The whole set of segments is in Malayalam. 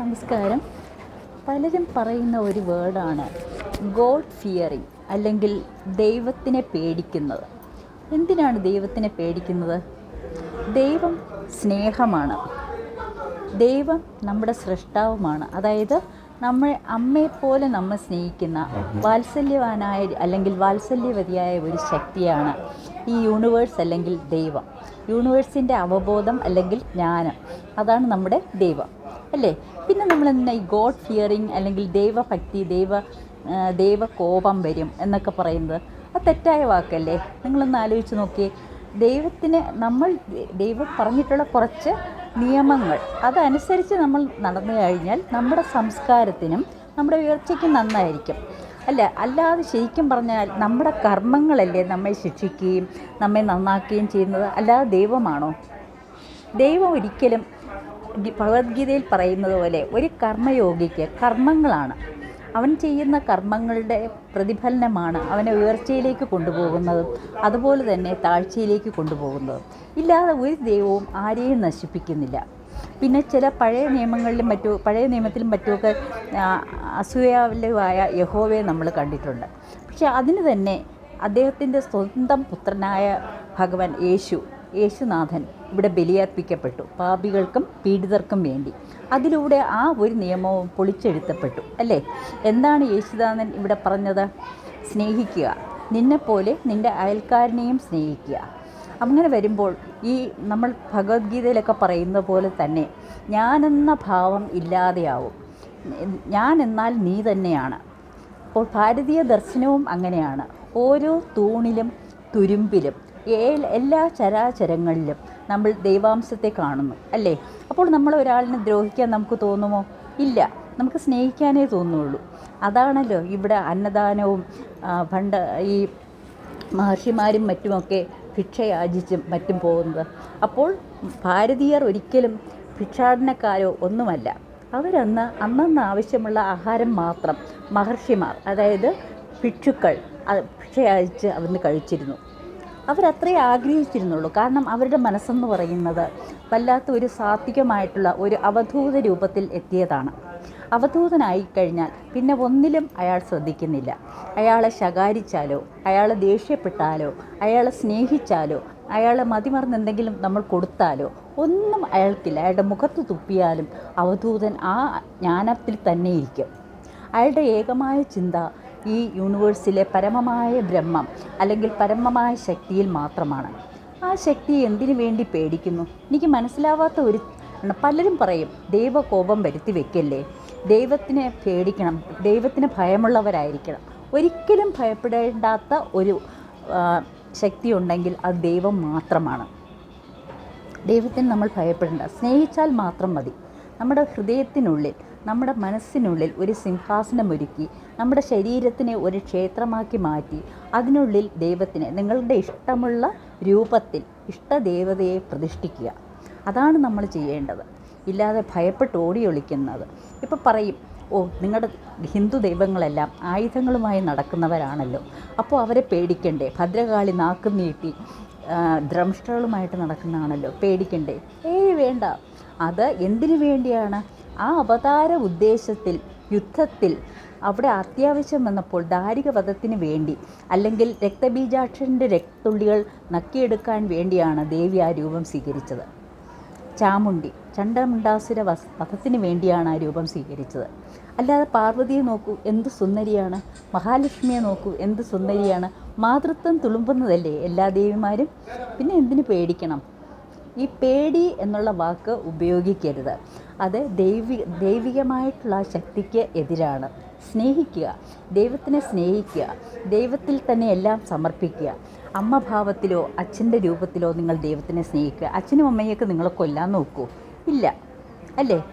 നമസ്കാരം. പലരും പറയുന്ന ഒരു വേർഡാണ് ഗോഡ് ഫിയറിങ് അല്ലെങ്കിൽ ദൈവത്തിനെ പേടിക്കുന്നത്. എന്തിനാണ് ദൈവത്തിനെ പേടിക്കുന്നത്? ദൈവം സ്നേഹമാണ്. ദൈവം നമ്മുടെ സൃഷ്ടാവുമാണ് അതായത് നമ്മൾ അമ്മയെപ്പോലെ നമ്മെ സ്നേഹിക്കുന്ന വാത്സല്യവാനായ അല്ലെങ്കിൽ വാത്സല്യവതിയായ ഒരു ശക്തിയാണ് ഈ യൂണിവേഴ്സ് അല്ലെങ്കിൽ ദൈവം. യൂണിവേഴ്സിന്റെ അവബോധം അല്ലെങ്കിൽ ജ്ഞാനം. അതാണ് നമ്മുടെ ദൈവം. അല്ലേ? പിന്നെ നമ്മൾ എന്തിനാ ഈ ഗോഡ് ഫിയറിങ് അല്ലെങ്കിൽ ദൈവഭക്തി ദൈവ ദൈവകോപം വരും എന്നൊക്കെ പറയുന്നത്? അത് തെറ്റായ വാക്കല്ലേ? നിങ്ങളൊന്ന് ആലോചിച്ച് നോക്കിയേ. ദൈവത്തിന് നമ്മൾ ദൈവം പറഞ്ഞിട്ടുള്ള കുറച്ച് നിയമങ്ങൾ അതനുസരിച്ച് നമ്മൾ നടന്നു കഴിഞ്ഞാൽ നമ്മുടെ സംസ്കാരത്തിനും നമ്മുടെ ഉയർച്ചയ്ക്കും നന്നായിരിക്കും. അല്ല അല്ലാതെ ശരിക്കും പറഞ്ഞാൽ നമ്മുടെ കർമ്മങ്ങളല്ലേ നമ്മെ ശിക്ഷിക്കുകയും നമ്മെ നന്നാക്കുകയും ചെയ്യുന്നത്? അല്ലാതെ ദൈവമാണോ? ദൈവം ഒരിക്കലും ഭഗവത്ഗീതയിൽ പറയുന്നത് പോലെ ഒരു കർമ്മയോഗിക്ക് കർമ്മങ്ങളാണ്. അവൻ ചെയ്യുന്ന കർമ്മങ്ങളുടെ പ്രതിഫലനമാണ് അവനെ ഉയർച്ചയിലേക്ക് കൊണ്ടുപോകുന്നതും അതുപോലെ തന്നെ താഴ്ചയിലേക്ക് കൊണ്ടുപോകുന്നതും. ഇല്ലാതെ ഒരു ദൈവവും ആരെയും നശിപ്പിക്കുന്നില്ല. പിന്നെ ചില പഴയ നിയമങ്ങളിലും മറ്റു പഴയ നിയമത്തിലും മറ്റുമൊക്കെ അസൂയാവലുവായ യഹോവയെ നമ്മൾ കണ്ടിട്ടുണ്ട്. പക്ഷേ അതിന് തന്നെ അദ്ദേഹത്തിന്റെ സ്വന്തം പുത്രനായ ഭഗവാൻ യേശു യേശുനാഥൻ ഇവിടെ ബലിയർപ്പിക്കപ്പെട്ടു. പാപികൾക്കും പീഡിതർക്കും വേണ്ടി. അതിലൂടെ ആ ഒരു നിയമവും പൊളിച്ചെഴുത്തപ്പെട്ടു. അല്ലേ? എന്താണ് യേശുദാനൻ ഇവിടെ പറഞ്ഞത്? സ്നേഹിക്കുക. നിന്നെപ്പോലെ നിന്റെ അയൽക്കാരനെയും സ്നേഹിക്കുക. അങ്ങനെ വരുമ്പോൾ ഈ നമ്മൾ ഭഗവത്ഗീതയിലൊക്കെ പറയുന്ന പോലെ തന്നെ ഞാനെന്ന ഭാവം ഇല്ലാതെയാവും. ഞാൻ എന്നാൽ നീ തന്നെയാണ്. അപ്പോൾ ഭാരതീയ ദർശനവും അങ്ങനെയാണ്. ഓരോ തൂണിലും തുരുമ്പിലും എല്ലാ ചരാചരങ്ങളിലും നമ്മൾ ദൈവാംശത്തെ കാണുന്നു അല്ലേ? അപ്പോൾ നമ്മൾ ഒരാളിനെ ദ്രോഹിക്കാൻ നമുക്ക് തോന്നുമോ? ഇല്ല. നമുക്ക് സ്നേഹിക്കാനേ തോന്നുള്ളൂ. അതാണല്ലോ ഇവിടെ അന്നദാനവും പണ്ട് ഈ മഹർഷിമാരും മറ്റുമൊക്കെ ഭിക്ഷ യാചിച്ചും മറ്റും പോകുന്നത്. അപ്പോൾ ഭാരതീയർ ഒരിക്കലും ഭിക്ഷാടനക്കാരോ ഒന്നുമല്ല. അവരന്ന് അന്നന്ന് ആവശ്യമുള്ള ആഹാരം മാത്രം മഹർഷിമാർ അതായത് ഭിക്ഷുക്കൾ ഭിക്ഷയാചിച്ച് അവർ കഴിച്ചിരുന്നു. അവരത്രേ ആഗ്രഹിച്ചിരുന്നുള്ളൂ. കാരണം അവരുടെ മനസ്സെന്ന് പറയുന്നത് വല്ലാത്ത ഒരു സാത്വികമായിട്ടുള്ള ഒരു അവധൂത രൂപത്തിൽ എത്തിയതാണ്. അവധൂതനായി കഴിഞ്ഞാൽ പിന്നെ ഒന്നിലും അയാൾ ശ്രദ്ധിക്കുന്നില്ല. അയാളെ ശകാരിച്ചാലോ അയാളെ ദേഷ്യപ്പെട്ടാലോ അയാളെ സ്നേഹിച്ചാലോ അയാളെ മതിമറന്ന് എന്തെങ്കിലും നമ്മൾ കൊടുത്താലോ ഒന്നും അയാൾക്കില്ല. അയാളുടെ മുഖത്ത് തുപ്പിയാലും അവധൂതൻ ആ ജ്ഞാനത്തിൽ തന്നെ ഇരിക്കും അയാളുടെ ഏകമായ ചിന്ത ഈ യൂണിവേഴ്സിലെ പരമമായ ബ്രഹ്മം അല്ലെങ്കിൽ പരമമായ ശക്തിയിൽ മാത്രമാണ്. ആ ശക്തി എന്തിനു വേണ്ടി പേടിക്കുന്നു? എനിക്ക് മനസ്സിലാവാത്ത ഒരു പലരും പറയും ദൈവകോപം വരുത്തി വെക്കല്ലേ? ദൈവത്തിനെ പേടിക്കണം ദൈവത്തിന് ഭയമുള്ളവരായിരിക്കണം. ഒരിക്കലും ഭയപ്പെടേണ്ടാത്ത ഒരു ശക്തി ഉണ്ടെങ്കിൽ അത് ദൈവം മാത്രമാണ്. ദൈവത്തിന് നമ്മൾ ഭയപ്പെടേണ്ട. സ്നേഹിച്ചാൽ മാത്രം മതി. നമ്മുടെ ഹൃദയത്തിനുള്ളിൽ നമ്മുടെ മനസ്സിനുള്ളിൽ ഒരു സിംഹാസനമൊരുക്കി നമ്മുടെ ശരീരത്തിനെ ഒരു ക്ഷേത്രമാക്കി മാറ്റി അതിനുള്ളിൽ ദൈവത്തിനെ നിങ്ങളുടെ ഇഷ്ടമുള്ള രൂപത്തിൽ ഇഷ്ടദേവതയെ പ്രതിഷ്ഠിക്കുക. അതാണ് നമ്മൾ ചെയ്യേണ്ടത്. ഇല്ലാതെ ഭയപ്പെട്ട് ഓടി ഒളിക്കുന്നത്. ഇപ്പോൾ പറയും ഓ നിങ്ങളുടെ ഹിന്ദു ദൈവങ്ങളെല്ലാം ആയുധങ്ങളുമായി നടക്കുന്നവരാണല്ലോ. അപ്പോൾ അവരെ പേടിക്കണ്ടേ? ഭദ്രകാളി നാക്കും നീട്ടി ദ്രംഷ്ടകളുമായിട്ട് നടക്കുന്നതാണല്ലോ. പേടിക്കണ്ടേ? ഏയ് വേണ്ട. അത് എന്തിനു വേണ്ടിയാണ്? ആ അവതാര ഉദ്ദേശത്തിൽ യുദ്ധത്തിൽ അവിടെ അത്യാവശ്യം വന്നപ്പോൾ ദാരിക വധത്തിന് വേണ്ടി അല്ലെങ്കിൽ രക്തബീജാക്ഷന്റെ രക്തത്തുള്ളികൾ നക്കിയെടുക്കാൻ വേണ്ടിയാണ് ദേവി ആ രൂപം സ്വീകരിച്ചത്. ചാമുണ്ടി ചണ്ടമുണ്ടാസുര വസ് വധത്തിന് വേണ്ടിയാണ് ആ രൂപം സ്വീകരിച്ചത്. അല്ലാതെ പാർവതിയെ നോക്കൂ എന്ത് സുന്ദരിയാണ്. മഹാലക്ഷ്മിയെ നോക്കൂ എന്ത് സുന്ദരിയാണ്. മാതൃത്വം തുളുമ്പുന്നതല്ലേ എല്ലാ ദേവിമാരും? പിന്നെ എന്തിനു പേടിക്കണം? ഈ പേടി എന്നുള്ള വാക്ക് ഉപയോഗിക്കരുത്. അത് ദൈവി ദൈവികമായിട്ടുള്ള ശക്തിക്ക് എതിരാണ്. സ്നേഹിക്കുക. ദൈവത്തിനെ സ്നേഹിക്കുക. ദൈവത്തിൽ തന്നെ എല്ലാം സമർപ്പിക്കുക. അമ്മ ഭാവത്തിലോ അച്ഛന്റെ രൂപത്തിലോ നിങ്ങൾ ദൈവത്തിനെ സ്നേഹിക്കുക. അച്ഛനും അമ്മയൊക്കെ നിങ്ങൾ കൊല്ലാൻ നോക്കൂ. ഇല്ല. അല്ലേ?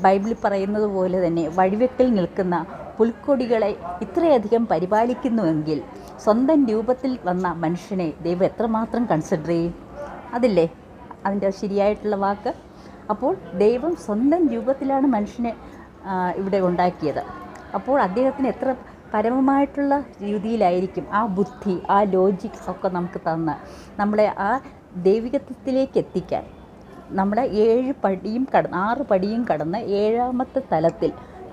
ബൈബിളിൽ പറയുന്നത് പോലെ തന്നെ വഴിവെക്കൽ നിൽക്കുന്ന പുൽക്കൊടികളെ ഇത്രയധികം പരിപാലിക്കുന്നുവെങ്കിൽ സ്വന്തം രൂപത്തിൽ വന്ന മനുഷ്യനെ ദൈവം എത്രമാത്രം കൺസിഡർ ചെയ്യും? അതില്ലേ? അതിന്റെ ശരിയായിട്ടുള്ള വാക്ക്. അപ്പോൾ ദൈവം സ്വന്തം രൂപത്തിലാണ് മനുഷ്യനെ ഇവിടെ ഉണ്ടാക്കിയത്. അപ്പോൾ അദ്ദേഹത്തിന് എത്ര പരമമായിട്ടുള്ള രീതിയിലായിരിക്കും ആ ബുദ്ധി ആ ലോജിക് ഒക്കെ നമുക്ക് തന്ന് നമ്മളെ ആ ദൈവികത്വത്തിലേക്ക് എത്തിക്കാൻ. നമ്മളെ ഏഴ് പടിയും കടന്ന് ആറ് പടിയും കടന്ന് ഏഴാമത്തെ തലത്തിൽ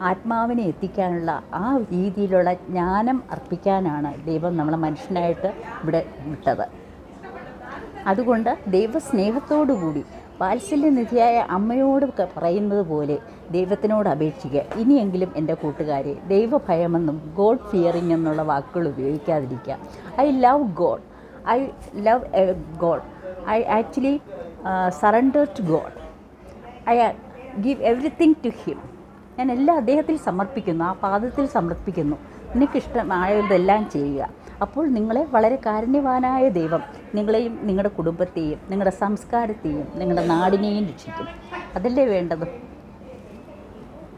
ആത്മാവിനെ എത്തിക്കാനുള്ള ആ രീതിയിലുള്ള ജ്ഞാനം അർപ്പിക്കാനാണ് ദൈവം നമ്മളെ മനുഷ്യനായിട്ട് ഇവിടെ വിട്ടത് അതുകൊണ്ട് ദൈവസ്നേഹത്തോടുകൂടി വാത്സല്യനിധിയായ അമ്മയോട് പറയുന്നത് പോലെ ദൈവത്തിനോട് അപേക്ഷിക്കുക. ഇനിയെങ്കിലും എന്റെ കൂട്ടുകാരെ ദൈവഭയമെന്നും ഗോഡ് ഫിയറിംഗ് എന്നുള്ള വാക്കുകൾ ഉപയോഗിക്കാതിരിക്കുക. I love God I love a God I actually surrender to God I give everything to him ഞാൻ എല്ലാം അദ്ദേഹത്തിൽ സമർപ്പിക്കുന്നു ആ പാദത്തിൽ സമർപ്പിക്കുന്നു. നിനക്കിഷ്ടമായതെല്ലാം ചെയ്യുക. അപ്പോൾ നിങ്ങളെ വളരെ കാരുണ്യവാനായ ദൈവം നിങ്ങളെയും നിങ്ങളുടെ കുടുംബത്തെയും നിങ്ങളുടെ സംസ്കാരത്തെയും നിങ്ങളുടെ നാടിനെയും രക്ഷിക്കും. അതല്ലേ വേണ്ടത്?